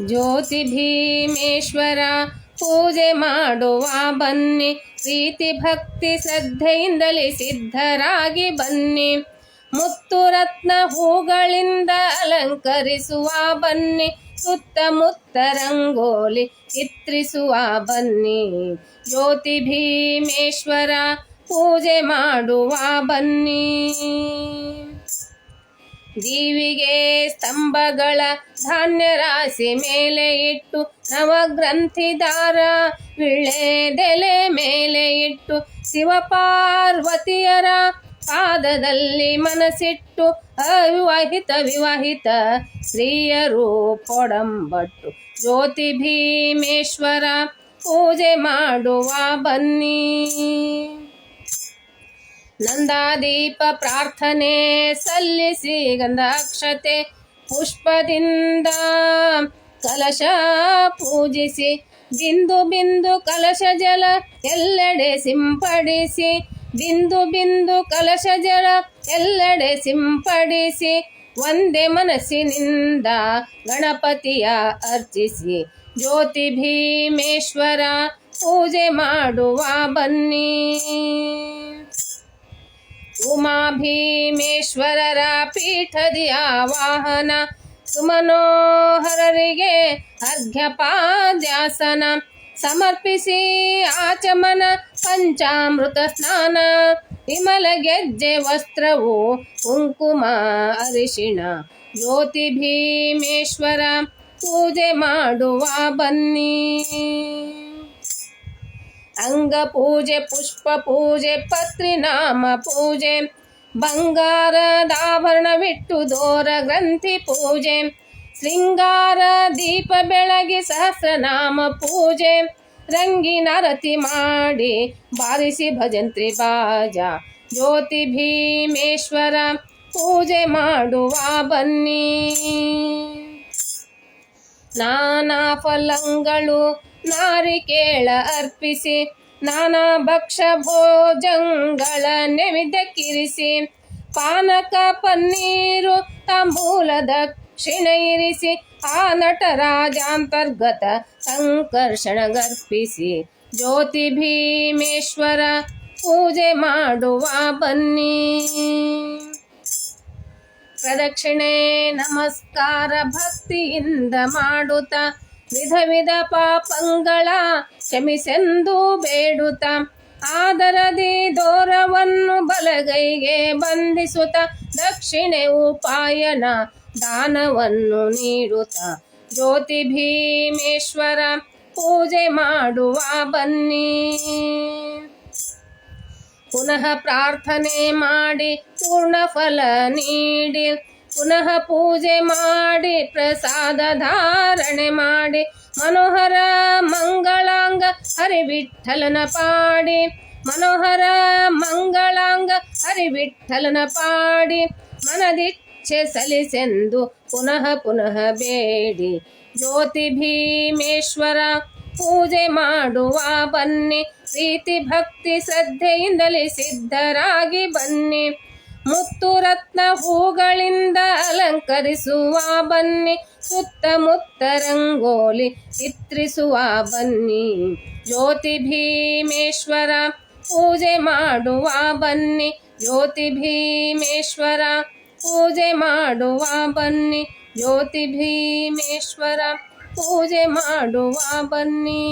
ಜ್ಯೋತಿ ಭೀಮೇಶ್ವರ, ಪೂಜೆ ಮಾಡುವ ಬನ್ನಿ. ಪ್ರೀತಿ ಭಕ್ತಿ ಶ್ರದ್ಧೆಯಿಂದಲೇ ಸಿದ್ಧರಾಗಿ ಬನ್ನಿ. ಮುತ್ತು ರತ್ನ ಹೂಗಳಿಂದ ಅಲಂಕರಿಸುವ ಬನ್ನಿ. ಸುತ್ತಮುತ್ತ ರಂಗೋಲಿ ಚಿತ್ರಿಸುವ ಬನ್ನಿ. ಜ್ಯೋತಿ ಭೀಮೇಶ್ವರ, ಪೂಜೆ ಮಾಡುವ ಬನ್ನಿ. ದೀವಿಗೆ ಸ್ತಂಭಗಳ ಧಾನ್ಯ ರಾಶಿ ಮೇಲೆ ಇಟ್ಟು ನವಗ್ರಂಥಿದಾರ ವಿಳೆದೆಲೆ ಮೇಲೆ ಇಟ್ಟು ಶಿವಪಾರ್ವತಿಯರ ಪಾದದಲ್ಲಿ ಮನಸ್ಸಿಟ್ಟು ಅವಿವಾಹಿತ, ವಿವಾಹಿತ ಸ್ತ್ರೀಯರು ಕೊಡಂಬಟ್ಟು ಜ್ಯೋತಿ ಭೀಮೇಶ್ವರ ಪೂಜೆ ಮಾಡುವ ಬನ್ನಿ. ನಂದಾದೀಪ ಪ್ರಾರ್ಥನೆ ಸಲ್ಲಿಸಿ ಗಂಧಾಕ್ಷತೆ ಪುಷ್ಪದಿಂದ ಕಲಶ ಪೂಜಿಸಿ, ಬಿಂದು ಬಿಂದು ಕಲಶ ಜಲ ಎಲ್ಲೆಡೆ ಸಿಂಪಡಿಸಿ, ಬಿಂದು ಬಿಂದು ಕಲಶ ಜಲ ಎಲ್ಲೆಡೆ ಸಿಂಪಡಿಸಿ, ಒಂದೇ ಮನಸ್ಸಿನಿಂದ ಗಣಪತಿಯ ಅರ್ಚಿಸಿ, ಜ್ಯೋತಿ ಭೀಮೇಶ್ವರ ಪೂಜೆ ಮಾಡುವ ಬನ್ನಿ. ಉಮಾ ಭೀಮೇಶ್ವರರ ಪೀಠದಿ ಆವಾಹನ ಸುಮನೋಹರರಿಗೆ ಅರ್ಘ್ಯಪಾದ್ಯಾಸನ ಸಮರ್ಪಿಸಿ ಆಚಮನ ಪಂಚಾಮೃತ ಸ್ನಾನ ವಿಮಲ ಗೆಜ್ಜೆ ವಸ್ತ್ರವು ಕುಂಕುಮ ಅರಿಶಿಣ ಜ್ಯೋತಿ ಭೀಮೇಶ್ವರ ಪೂಜೆ ಮಾಡುವ ಬನ್ನಿ ಅಂಗ ಪೂಜೆ ಪುಷ್ಪ ಪೂಜೆ ಪತ್ರಿನಾಮ ಪೂಜೆ ಬಂಗಾರದಾಭರಣವಿಟ್ಟು ದೋರ ಗ್ರಂಥಿ ಪೂಜೆ, ಶೃಂಗಾರ ದೀಪ ಬೆಳಗಿ ಸಹಸ್ರನಾಮ ಪೂಜೆ ರಂಗಿನ ರತಿ ಮಾಡಿ ಬಾರಿಸಿ ಭಜಂತ್ರಿ ಬಾಜ, ಜ್ಯೋತಿ ಭೀಮೇಶ್ವರ ಪೂಜೆ ಮಾಡುವ ಬನ್ನಿ. ನಾನಾ ಫಲಗಳು ನಾರಿಕೇಳ ಅರ್ಪಿಸಿ, ನಾನಾ ಭಕ್ಷ ಭೋಜಂಗಳ ನೈವೇದ್ಯಕ್ಕಿರಿಸಿ ಪಾನಕ ಪನ್ನೀರು ತಾಂಬೂಲ ಕ್ಷಿಣ ಇರಿಸಿ, ಆ ನಟರಾಜಾಂತರ್ಗತ ಸಂಕರ್ಷಣ ಗರ್ಪಿಸಿ ಜ್ಯೋತಿ ಭೀಮೇಶ್ವರ ಪೂಜೆ ಮಾಡುವ ಬನ್ನಿ. ಪ್ರದಕ್ಷಿಣೆ ನಮಸ್ಕಾರ ಭಕ್ತಿಯಿಂದ ಮಾಡುತ್ತ ವಿಧ ವಿಧ ಪಾಪಂಗಳ ಕ್ಷಮಿಸೆಂದು ಬೇಡುತ್ತ. ಆದರದಿ ದೋರವನ್ನು ಬಲಗೈಗೆ ಬಂಧಿಸುತ್ತ. ದಕ್ಷಿಣೆ ಉಪಾಯನ ದಾನವನ್ನು ನೀಡುತ್ತ. ಜ್ಯೋತಿ ಭೀಮೇಶ್ವರ, ಪೂಜೆ ಮಾಡುವ ಬನ್ನಿ. ಪುನಃ ಪ್ರಾರ್ಥನೆ ಮಾಡಿ ಪೂರ್ಣ ಫಲ ನೀಡಿ. ಪುನಃ ಪೂಜೆ ಮಾಡಿ, ಪ್ರಸಾದ ಧಾರಣೆ ಮಾಡಿ, ಮನೋಹರ ಮಂಗಳಾಂಗ ಹರಿವಿಠಲನ ಪಾಡಿ, ಮನೋಹರ ಮಂಗಳಾಂಗ ಹರಿವಿಠಲನ ಪಾಡಿ, ಮನದಿಚ್ಛೆ ಸಲಿಸೆಂದು ಪುನಃ ಪುನಃ ಬೇಡಿ. ಜ್ಯೋತಿ ಭೀಮೇಶ್ವರ, ಪೂಜೆ ಮಾಡುವ ಬನ್ನಿ, ಪ್ರೀತಿ ಭಕ್ತಿ ಶ್ರದ್ಧೆಯಿಂದಲೇ ಸಿದ್ಧರಾಗಿ ಬನ್ನಿ. ಮುತ್ತು ರತ್ನ ಹೂಗಳಿಂದ ಅಲಂಕರಿಸುವ ಬನ್ನಿ ಸುತ್ತಮುತ್ತ ರಂಗೋಲಿ ಚಿತ್ರಿಸುವ ಬನ್ನಿ. ಜ್ಯೋತಿ ಭೀಮೇಶ್ವರ ಪೂಜೆ ಮಾಡುವ ಬನ್ನಿ ಜ್ಯೋತಿ ಭೀಮೇಶ್ವರ ಪೂಜೆ ಮಾಡುವ ಬನ್ನಿ ಜ್ಯೋತಿ ಭೀಮೇಶ್ವರ ಪೂಜೆ ಮಾಡುವ ಬನ್ನಿ.